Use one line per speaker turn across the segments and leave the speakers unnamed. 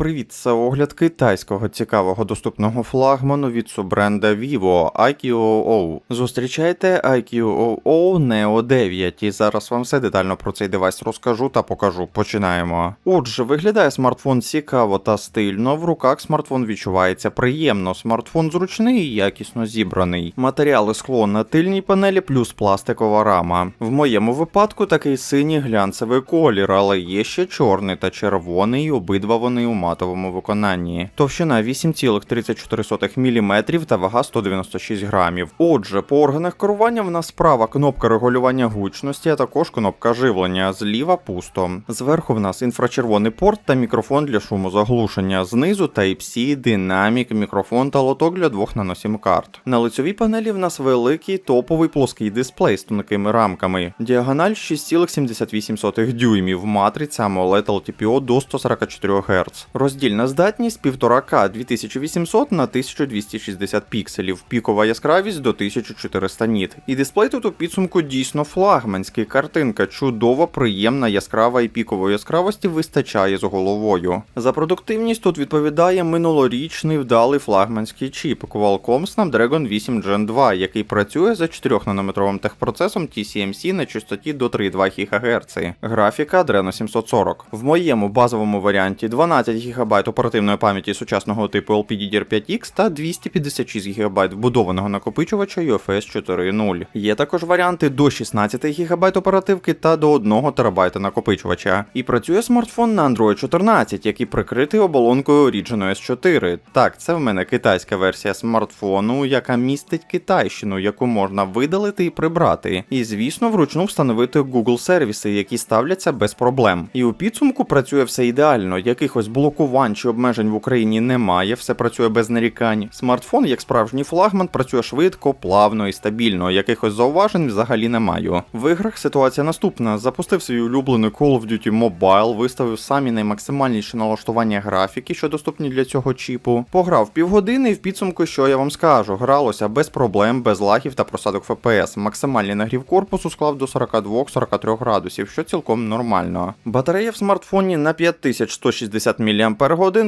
привіт! Це огляд китайського цікавого доступного флагману від суббренда Vivo IQOO. Зустрічайте IQOO Neo 9 і зараз вам все детально про цей девайс розкажу та покажу. Починаємо. Отже, виглядає смартфон цікаво та стильно. В руках смартфон відчувається приємно. Смартфон зручний і якісно зібраний. Матеріали скло на тильній панелі плюс пластикова рама. В моєму випадку такий синій глянцевий колір, але є ще чорний та червоний, обидва вони у матовому виконанні. Товщина 8,34 мм та вага 196 грамів. Отже, по органах керування в нас справа кнопка регулювання гучності, а також кнопка живлення. Зліва пусто. Зверху в нас інфрачервоний порт та мікрофон для шумозаглушення. Знизу Type-C, динамік, мікрофон та лоток для двох наносім карт. На лицьовій панелі в нас великий топовий плоский дисплей з тонкими рамками. Діагональ 6,78 дюймів, матриця AMOLED LTPO до 144 Гц. Роздільна здатність 1,5К 2800 на 1260 пікселів, пікова яскравість до 1400 ніт. І дисплей тут у підсумку дійсно флагманський. Картинка чудова, приємна, яскрава і пікової яскравості вистачає з головою. За продуктивність тут відповідає минулорічний вдалий флагманський чіп Qualcomm Snapdragon 8 Gen 2, який працює за 4-нанометровим техпроцесом TCMC на частоті до 3,2 ГГц. Графіка Adreno 740. В моєму базовому варіанті 12 ГБ оперативної пам'яті сучасного типу LPDDR5X та 256 ГБ вбудованого накопичувача UFS 4.0. Є також варіанти до 16 ГБ оперативки та до 1 ТБ накопичувача. І працює смартфон на Android 14, який прикритий оболонкою Origin OS 4. Так, це в мене китайська версія смартфону, яка містить китайщину, яку можна видалити і прибрати. І звісно, вручну встановити Google сервіси, які ставляться без проблем. І у підсумку працює все ідеально. Якихось блокувань чи обмежень в Україні немає, все працює без нарікань. Смартфон, як справжній флагман, працює швидко, плавно і стабільно. Якихось зауважень взагалі не маю. В іграх ситуація наступна: запустив свій улюблений Call of Duty Mobile, виставив самі наймаксимальніші налаштування графіки, що доступні для цього чіпу. Пограв півгодини і в підсумку, що я вам скажу, гралося без проблем, без лагів та просадок FPS. Максимальний нагрів корпусу склав до 42-43 градусів, що цілком нормально. Батарея в смартфоні на 5160 мАч,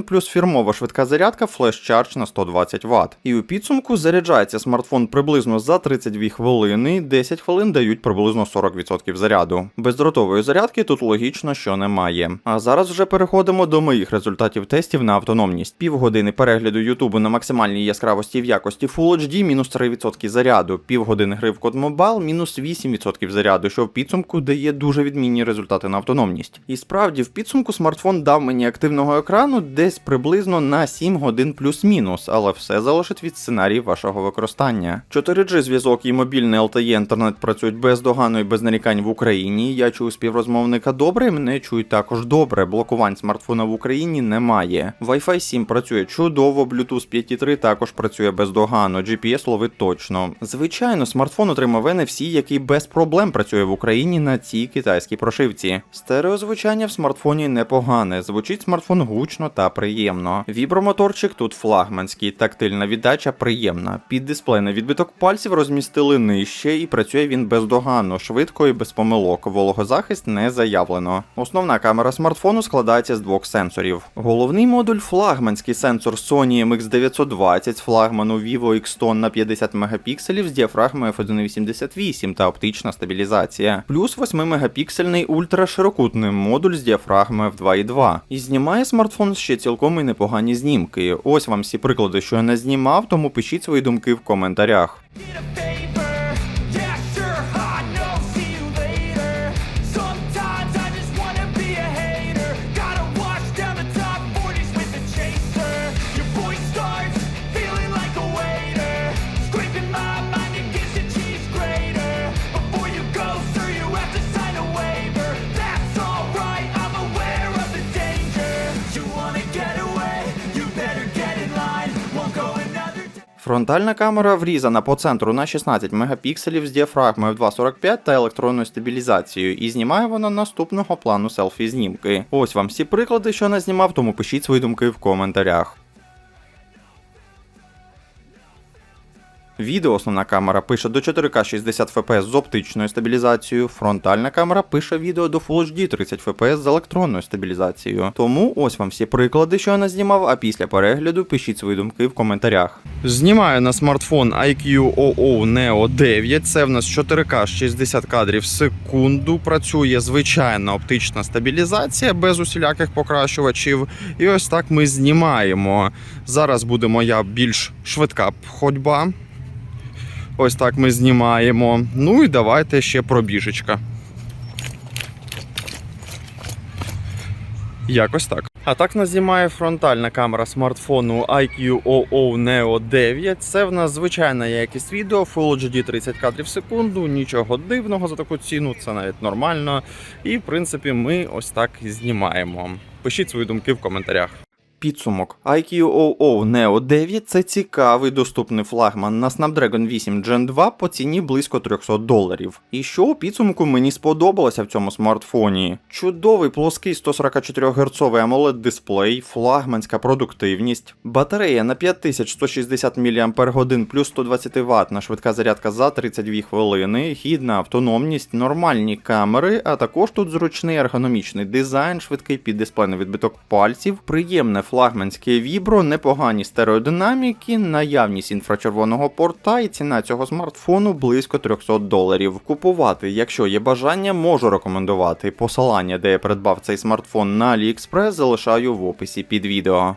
плюс фірмова швидка зарядка Flash Charge на 120 Вт. І у підсумку заряджається смартфон приблизно за 32 хвилини, 10 хвилин дають приблизно 40% заряду. Бездротової зарядки тут логічно, що немає. А зараз вже переходимо до моїх результатів тестів на автономність. Півгодини перегляду Ютубу на максимальній яскравості в якості Full HD мінус 3% заряду, півгодини гри в код Mobile мінус 8% заряду, що в підсумку дає дуже відмінні результати на автономність. І справді в підсумку смартфон дав мені активного екрану десь приблизно на 7 годин плюс-мінус, але все залежить від сценаріїв вашого використання. 4G зв'язок і мобільний LTE інтернет працюють бездоганно і без нарікань в Україні. Я чую співрозмовника добре, мене чують також добре. Блокувань смартфона в Україні немає. Wi-Fi 7 працює чудово, Bluetooth 5.3 також працює бездоганно, GPS ловить точно. Звичайно, смартфон отримав NFC, який без проблем працює в Україні на цій китайській прошивці. Стереозвучання в смартфоні непогане, звучить смартфон гучно та приємно. Вібромоторчик тут флагманський, тактильна віддача приємна. Під дисплейний відбиток пальців розмістили нижче і працює він бездоганно, швидко і без помилок. Вологозахист не заявлено. Основна камера смартфону складається з двох сенсорів. Головний модуль флагманський сенсор Sony MX920 з флагману Vivo X-Ton на 50 мегапікселів з діафрагмою f1.88 та оптична стабілізація, плюс 8 мегапіксельний ультраширокутний модуль з діафрагмою f2.2. І знімає смартфон ще цілком і непогані знімки. Ось вам всі приклади, що я не знімав, тому пишіть свої думки в коментарях. Фронтальна камера врізана по центру на 16 мегапікселів з діафрагмою 2.45 та електронною стабілізацією, і знімає вона наступного плану селфі знімки. Ось вам всі приклади, що не знімав, тому пишіть свої думки в коментарях. Відео основна камера пише до 4К 60 FPS з оптичною стабілізацією, фронтальна камера пише відео до Full HD 30 FPS з електронною стабілізацією. Тому ось вам всі приклади, що я назнімав, а після перегляду пишіть свої думки в коментарях. Знімаю на смартфон IQOO Neo 9. Це в нас 4К 60 кадрів в секунду. Працює звичайна оптична стабілізація без усіляких покращувачів. І ось так ми знімаємо. Зараз буде моя більш швидка ходьба. Ось так ми знімаємо. Ну і давайте ще пробіжечка. Якось так. А так нас знімає фронтальна камера смартфону IQOO Neo 9. Це в нас звичайна якість відео, Full HD 30 кадрів в секунду, нічого дивного за таку ціну, це навіть нормально. І в принципі ми ось так знімаємо. Пишіть свої думки в коментарях. Підсумок IQOO Neo 9 це цікавий доступний флагман на Snapdragon 8 Gen 2 по ціні близько 300 доларів. І що у підсумку мені сподобалося в цьому смартфоні? Чудовий плоский 144 Гц AMOLED дисплей, флагманська продуктивність, батарея на 5160 мАч плюс 120 Вт на швидка зарядка за 32 хвилини, гідна автономність, нормальні камери, а також тут зручний ергономічний дизайн, швидкий піддисплейний відбиток пальців, приємне флагманське вібро, непогані стереодинаміки, наявність інфрачервоного порта і ціна цього смартфону близько 300 доларів. Купувати, якщо є бажання, можу рекомендувати. Посилання, де я придбав цей смартфон на AliExpress, залишаю в описі під відео.